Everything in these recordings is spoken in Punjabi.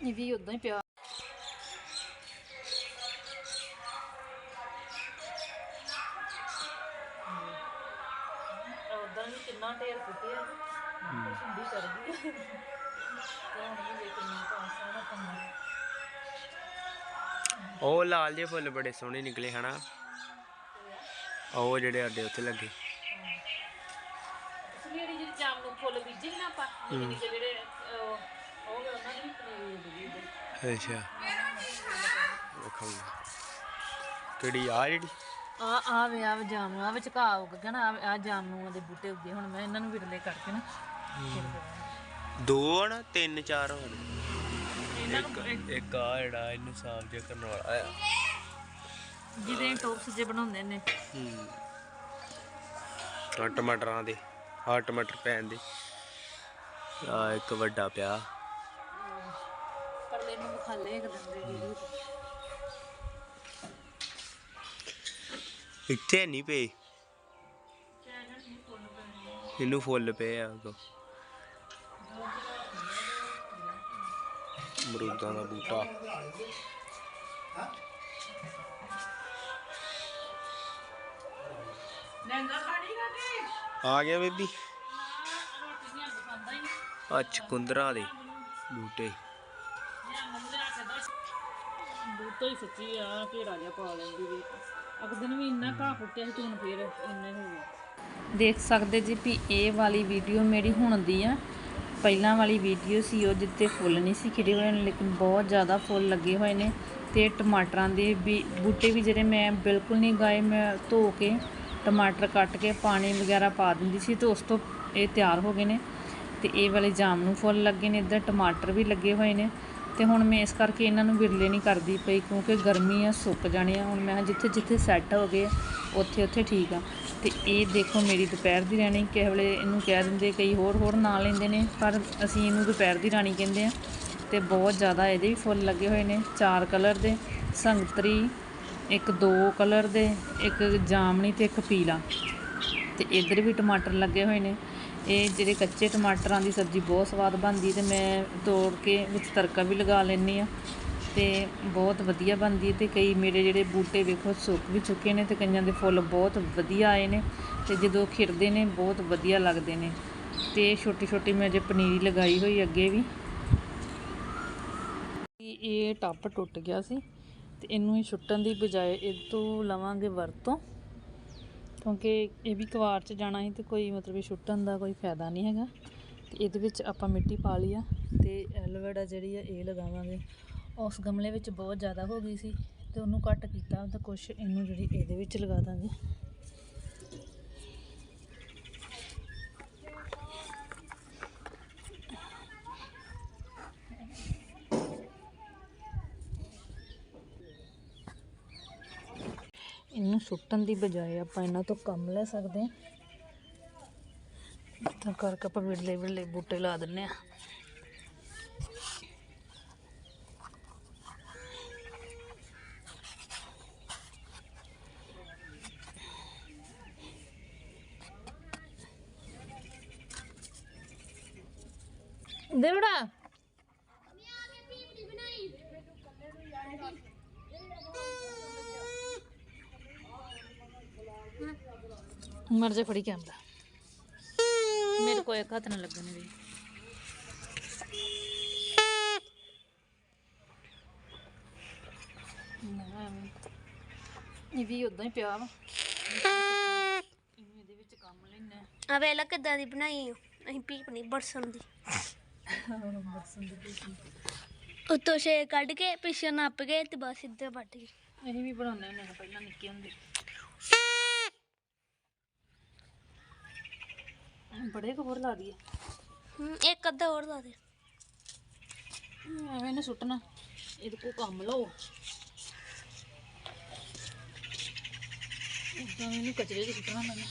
ਇਹ ਵੀ ਉਦਾਂ ਹੀ ਪਿਆ ਉਦਾਂ ਵੀ ਕਿੰਨਾ ਢੇਰ ਪੁੱਟਿਆ ਠੰਡੀ ਚੜਦੀ ਤੇ ਹੁਣ ਵੀ ਵੇਖ ਕਿੰਨਾ ਪਾਸਾ ਨਾ ਪੰਨਾ ਉਹ ਲਾਲ ਜਿਹੇ ਫੁੱਲ ਬੜੇ ਸੋਹਣੇ ਨਿਕਲੇ ਹਨਾ? ਉਹ ਜਿਹੜੇ ਆਡੇ ਉੱਥੇ ਲੱਗੇ। ਜਿਹੜੀ ਜਿਹੜੀ ਜਾਮ ਨੂੰ ਫੁੱਲ ਬੀਜੇ ਨਾ ਆਪਾਂ ਜਿਹੜੇ ਅੱਛਾ। ਵੇਖਾਂਗਾ ਕਿਹੜੀ ਆ ਜਿਹੜੀ? ਆ ਆ ਵੇ ਆ ਵੇ ਜਾਮ ਆ ਵਿੱਚ ਘਾਹ ਉੱਗ ਗਿਆ ਨਾ ਆ ਜਾਮਨੂਆਂ ਦੇ ਬੂਟੇ ਉੱਗੇ। ਹੁਣ ਮੈਂ ਇਹਨਾਂ ਨੂੰ ਵਿਰਲੇ ਕਰਕੇ ਨਾ ਫਿਰ ਕਰਾਂਗੀ। ਦੋ ਹਨ ਤਿੰਨ ਚਾਰ ਹਨ ਇਹਨਾਂ ਨੂੰ ਇੱਕ ਇੱਕ ਆ ਜਿਹੜਾ ਇਹਨੂੰ ਸਾਫ਼ ਜਿਹਾ ਕਰਨ ਵਾਲਾ ਆ ਜਿਹਦੇ ਟੋਪਸ ਜੇ ਬਣਾਉਂਦੇ ਨੇ। ਹੂੰ। ਆ ਟਮਾਟਰਾਂ ਦੇ ਆ ਟਮਾਟਰ ਪੈਣ ਦੇ। ਆ ਇੱਕ ਵੱਡਾ ਪਿਆ। ਖਾਲੇ ਦੰਦੇ ਇੱਥੇ ਨਹੀਂ ਪਏ। ਇਹਨੂੰ ਫੁੱਲ ਪਏ ਆ ਅੱਗੋਂ। ਅਮਰੂਦਾਂ ਦਾ ਬੂਟਾ। ਖਾਣੀ ਆ ਗਿਆ ਬੇਬੀ। ਆ ਚਕੁੰਦਰਾ ਦੇ ਬੂਟੇ। ਬੂਟਾ ਹੀ ਸੱਚੀ ਆ ਘੇਰਾ ਜਿਹਾ ਪਾ ਲੈਂਦੀ ਵੀ। ਅਗ ਦਿਨ ਵੀ ਇੰਨਾ ਘਾਹ ਪੁੱਟਿਆ ਸੀ ਤੇ ਫੇਰ ਇੰਨਾ ਹੀ ਹੋ ਗਿਆ ਦੇਖ ਸਕਦੇ ਜੀ ਵੀ ਇਹ ਵਾਲੀ ਵੀਡੀਓ ਮੇਰੀ ਹੁਣ ਦੀ ਆ। ਪਹਿਲਾਂ ਵਾਲੀ ਵੀਡੀਓ ਸੀ ਉਹ ਜਿੱਤੇ ਫੁੱਲ ਨਹੀਂ ਸੀ ਖਿੜੇ ਹੋਏ ਲੇਕਿਨ ਬਹੁਤ ਜ਼ਿਆਦਾ ਫੁੱਲ ਲੱਗੇ ਹੋਏ ਨੇ। ਤੇ ਟਮਾਟਰਾਂ ਦੇ ਵੀ ਬੂਟੇ ਵੀ ਜਿਹੜੇ ਮੈਂ ਬਿਲਕੁਲ ਨਹੀਂ ਗਾਏ ਮੈਂ ਧੋ ਕੇ ਟਮਾਟਰ ਕੱਟ ਕੇ ਪਾਣੀ ਵਗੈਰਾ ਪਾ ਦਿੰਦੀ ਸੀ ਤੇ ਉਸ ਤੋਂ ਇਹ ਤਿਆਰ ਹੋ ਗਏ ਨੇ। ਤੇ ਇਹ ਵਾਲੇ ਜਾਮ ਨੂੰ ਫੁੱਲ ਲੱਗੇ ਨੇ ਇੱਧਰ ਟਮਾਟਰ ਵੀ ਲੱਗੇ ਹੋਏ ਨੇ। ਤੇ ਹੁਣ ਮੈਂ ਇਸ ਕਰਕੇ ਇਹਨਾਂ ਨੂੰ ਵਿਰਲੇ ਨਹੀਂ ਕਰਦੀ ਪਈ ਕਿਉਂਕਿ ਗਰਮੀ ਆ, ਸੁੱਕ ਜਾਣੇ ਆ। ਹੁਣ ਮੈਂ ਜਿੱਥੇ ਜਿੱਥੇ ਸੈੱਟ ਹੋ ਗਏ ਉੱਥੇ ਉੱਥੇ ਠੀਕ ਆ। ਤੇ ਇਹ ਦੇਖੋ ਮੇਰੀ ਦੁਪਹਿਰ ਦੀ ਰਾਣੀ, ਕਿਸੇ ਵੇਲੇ ਇਹਨੂੰ ਕਹਿ ਦਿੰਦੇ ਕਈ ਹੋਰ ਹੋਰ ਨਾਂ ਲੈਂਦੇ ਨੇ, ਪਰ ਅਸੀਂ ਇਹਨੂੰ ਦੁਪਹਿਰ ਦੀ ਰਾਣੀ ਕਹਿੰਦੇ ਆ। ਤੇ ਬਹੁਤ ਜ਼ਿਆਦਾ ਇਹਦੇ ਵੀ ਫੁੱਲ ਲੱਗੇ ਹੋਏ ਨੇ, ਚਾਰ ਕਲਰ ਦੇ, ਸੰਗਤਰੀ, ਇੱਕ ਦੋ ਕਲਰ ਦੇ, ਇੱਕ ਜਾਮਣੀ ਤੇ ਇੱਕ ਪੀਲਾ। ਤੇ ਇੱਧਰ ਵੀ ਟਮਾਟਰ ਲੱਗੇ ਹੋਏ ਨੇ। ਇਹ ਜਿਹੜੇ ਕੱਚੇ ਟਮਾਟਰਾਂ ਦੀ ਸਬਜ਼ੀ ਬਹੁਤ ਸਵਾਦ ਬਣਦੀ ਤੇ ਮੈਂ ਤੋੜ ਕੇ ਵਿੱਚ ਤੜਕਾ ਵੀ ਲਗਾ ਲੈਂਦੀ ਆ ਤੇ ਬਹੁਤ ਵਧੀਆ ਬਣਦੀ ਹੈ ਤੇ ਕਈ ਮੇਰੇ ਜਿਹੜੇ ਬੂਟੇ ਵੇਖੋ ਸੁੱਕ ਵੀ ਚੁੱਕੇ ਨੇ ਤੇ ਕਈਆਂ ਦੇ ਫੁੱਲ ਬਹੁਤ ਵਧੀਆ ਆਏ ਨੇ ਤੇ ਜਦੋਂ ਖਿੜਦੇ ਨੇ ਬਹੁਤ ਵਧੀਆ ਲੱਗਦੇ ਨੇ। ਤੇ ਛੋਟੀ ਛੋਟੀ ਮੈਂ ਜੇ ਪਨੀਰੀ ਲਗਾਈ ਹੋਈ ਅੱਗੇ ਵੀ। ਇਹ- ਟੱਪ ਟੁੱਟ ਗਿਆ ਸੀ ਤੇ ਇਹਨੂੰ ਹੀ ਛੁੱਟਣ ਦੀ ਬਜਾਏ ਇਹ ਤੋਂ ਲਵਾਂਗੇ ਵਰਤੋਂ। ਕਿਉਂਕਿ ਇਹ ਵੀ ਕਵਾਰ ਚ ਜਾਣਾ ਸੀ ਤੇ ਕੋਈ ਮਤਲਬ ਇਹ ਛੁੱਟਣ ਦਾ ਕੋਈ ਫਾਇਦਾ ਨਹੀਂ ਹੈਗਾ। ਤੇ ਇਹਦੇ ਵਿੱਚ ਆਪਾਂ ਮਿੱਟੀ ਪਾ ਲਈ ਆ ਤੇ ਐਲੋਵੇਰਾ ਜਿਹੜੀ ਆ ਇਹ ਲਗਾਵਾਂਗੇ। ਉਸ ਗਮਲੇ ਵਿੱਚ ਬਹੁਤ ਜ਼ਿਆਦਾ ਹੋ ਗਈ ਸੀ ਤੇ ਉਹਨੂੰ ਕੱਟ ਕੀਤਾ ਤਾਂ ਕੁਝ ਇਹਨੂੰ ਜਿਹੜੀ ਇਹਦੇ ਵਿੱਚ ਲਗਾ ਦਾਂਗੇ। ਇਹਨੂੰ ਸੁੱਟਣ ਦੀ ਬਜਾਏ ਆਪਾਂ ਇਹਨਾਂ ਤੋਂ ਕੰਮ ਲੈ ਸਕਦੇ ਹਾਂ। ਤਾਂ ਕਰਕੇ ਆਪਾਂ ਵਿਰਲੇ ਵਿਰਲੇ ਬੂਟੇ ਲਾ ਦਿੰਨੇ ਆ ਦੇਵੜਾ ਮਰ ਜਾ ਫੜੀ ਕੈਮਰਾ ਮੇਰੇ ਕੋਲ ਇੱਕ ਹੱਥ ਨਾਲ ਲੱਗਣ ਵੀ ਇਹ ਵੀ ਉਦਾਂ ਹੀ ਪਿਆ ਵਾ। ਇਹਨੂੰ ਇਹਦੇ ਵਿੱਚ ਕੰਮ ਲੈਣਾ ਆ। ਵੇਲਾ ਕਿੱਦਾਂ ਦੀ ਬਣਾਈ? ਅਸੀਂ ਬਰਸਨ ਦੀ। ਬਰਸਨ ਦੀ ਉੱਤੋਂ ਛੇ ਕੱਢ ਕੇ ਪਿੱਛੇ ਨੱਪ ਕੇ ਤੇ ਬਸ ਇੱਧਰ ਵੱਟ ਗਈ ਅਸੀਂ ਵੀ ਬਣਾਉਂਦੇ ਹੁੰਦੇ ਹਾਂ ਪਹਿਲਾਂ ਨਿੱਕੇ ਹੁੰਦੇ। ਬੜੇ ਕੁ ਹੋਰ ਲਾ ਦਈਏ। ਹਮ, ਇੱਕ ਅੱਧਾ ਹੋਰ ਲਾ ਦੇ। ਐਵੇਂ ਨਾ ਸੁੱਟਣਾ। ਇਹਦੇ ਕੋ ਕੰਮ ਲਓ। ਇਦਾਂ ਇਹਨੂੰ ਕਚਰੇ 'ਚ ਸੁੱਟਣਾ ਮੈਨੂੰ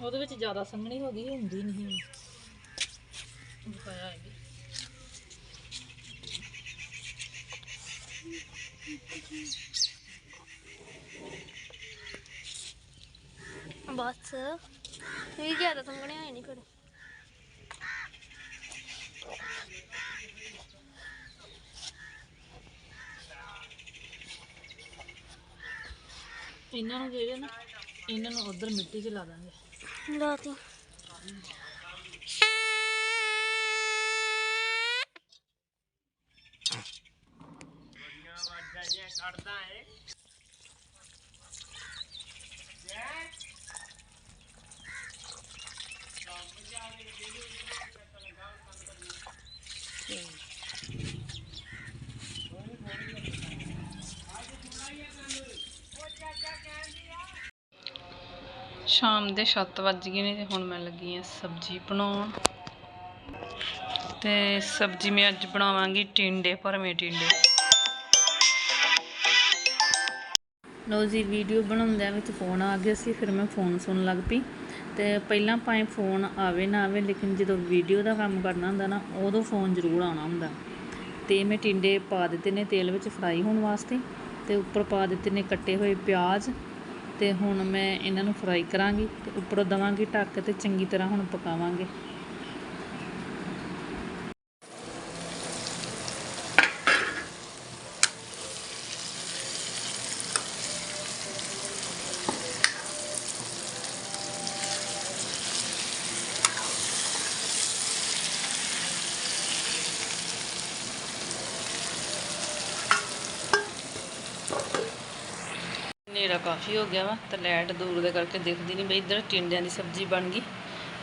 ਉਹਦੇ ਵਿੱਚ ਜ਼ਿਆਦਾ ਸੰਘਣੀ ਹੋ ਗਈ ਹੁੰਦੀ ਨਹੀਂ ਬਕਾਇਆ ਇਹ ਬਸ। ਇਹ ਜ਼ਿਆਦਾ ਸੰਗਣੇ ਹੋਏ ਨਹੀਂ ਫਿਰ ਇਹਨਾਂ ਨੂੰ ਜਿਹੜੇ ਨਾ ਇਹਨਾਂ ਨੂੰ ਉਧਰ ਮਿੱਟੀ 'ਚ ਲਾ ਦਾਂਗੇ। ਲਾਤੀ ਸ਼ਾਮ ਦੇ 7 ਵੱਜ ਗਏ ਨੇ ਤੇ ਹੁਣ ਮੈਂ ਲੱਗੀ ਆ ਸਬਜ਼ੀ ਬਣਾਉਣ। ਤੇ ਸਬਜ਼ੀ ਮੈਂ ਅੱਜ ਬਣਾਵਾਂਗੀ ਟਿੰਡੇ, ਭਰਵੇਂ ਟਿੰਡੇ। ਲੋ ਜੀ, ਵੀਡੀਓ ਬਣਾਉਂਦਿਆਂ ਵਿੱਚ ਫੋਨ ਆ ਗਿਆ ਸੀ, ਫਿਰ ਮੈਂ ਫੋਨ ਸੁਣਨ ਲੱਗ ਪਈ। ਤੇ ਪਹਿਲਾਂ ਭਾਵੇਂ ਫੋਨ ਆਵੇ ਨਾ ਆਵੇ, ਲੇਕਿਨ ਜਦੋਂ ਵੀਡੀਓ ਦਾ ਕੰਮ ਕਰਨਾ ਹੁੰਦਾ ਨਾ, ਉਦੋਂ ਫੋਨ ਜ਼ਰੂਰ ਆਉਣਾ ਹੁੰਦਾ। ਤੇ ਮੈਂ ਟਿੰਡੇ ਪਾ ਦਿੱਤੇ ਨੇ ਤੇਲ ਵਿੱਚ ਫਰਾਈ ਹੋਣ ਵਾਸਤੇ, ਤੇ ਉੱਪਰ ਪਾ ਦਿੱਤੇ ਨੇ ਕੱਟੇ ਹੋਏ ਪਿਆਜ਼। ਅਤੇ ਹੁਣ ਮੈਂ ਇਹਨਾਂ ਨੂੰ ਫਰਾਈ ਕਰਾਂਗੀ ਅਤੇ ਉੱਪਰੋਂ ਦੇਵਾਂਗੀ ਢੱਕ ਅਤੇ ਚੰਗੀ ਤਰ੍ਹਾਂ ਹੁਣ ਪਕਾਵਾਂਗੇ। ਹਨੇਰਾ ਕਾਫੀ ਹੋ ਗਿਆ ਵਾ ਤੇ ਲਾਈਟ ਦੂਰ ਦੇ ਕਰਕੇ ਦਿਖਦੀ ਨਹੀਂ ਬਈ ਇੱਧਰ ਟਿੰਡਿਆਂ ਦੀ ਸਬਜ਼ੀ ਬਣ ਗਈ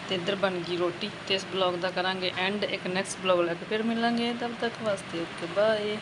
ਤੇ ਇੱਧਰ ਬਣ ਗਈ ਰੋਟੀ ਤੇ ਇਸ ਬਲੌਗ ਦਾ ਕਰਾਂਗੇ ਐਂਡ ਇੱਕ ਨੈਕਸਟ ਬਲੌਗ ਲੈ ਕੇ ਫਿਰ ਮਿਲਾਂਗੇ। ਤਬ ਤੱਕ ਵਾਸਤੇ ਓਕੇ ਬਾਏ